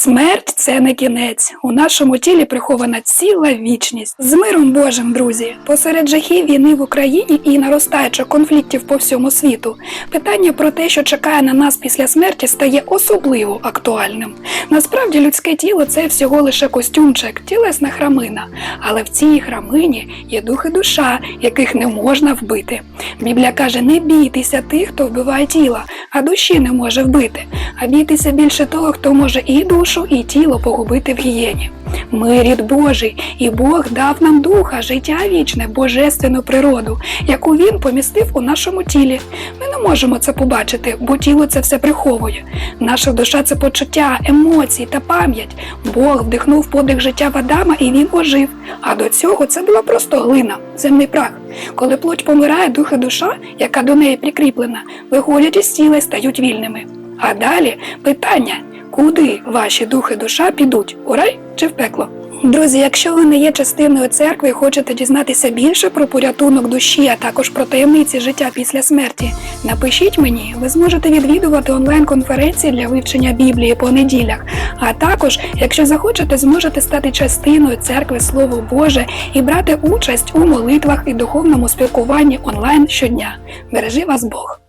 Смерть це не кінець. У нашому тілі прихована ціла вічність. З миром Божим, друзі, посеред жахів війни в Україні і наростаючих конфліктів по всьому світу. Питання про те, що чекає на нас після смерті, стає особливо актуальним. Насправді людське тіло це всього лише костюмчик, тілесна храмина. Але в цій храмині є дух і душа, яких не можна вбити. Біблія каже: не бійтеся тих, хто вбиває тіла, а душі не може вбити. А бійтеся більше того, хто може і душу, і тіло погубити в гієні. Ми рід Божий, і Бог дав нам духа, життя вічне, божественну природу, яку він помістив у нашому тілі. Ми не можемо це побачити, бо тіло це все приховує. Наша душа це почуття, емоції та пам'ять. Бог вдихнув подих життя в Адама, і він ожив. А до цього це була просто глина, земний прах. Коли плоть помирає, дух і душа, яка до неї прикріплена, виходять із тіла і стають вільними. А далі питання: куди ваші дух і душа підуть? У рай чи в пекло? Друзі, якщо ви не є частиною церкви і хочете дізнатися більше про порятунок душі, а також про таємниці життя після смерті, напишіть мені, ви зможете відвідувати онлайн-конференції для вивчення Біблії по неділях. А також, якщо захочете, зможете стати частиною церкви Слово Боже і брати участь у молитвах і духовному спілкуванні онлайн щодня. Бережи вас Бог!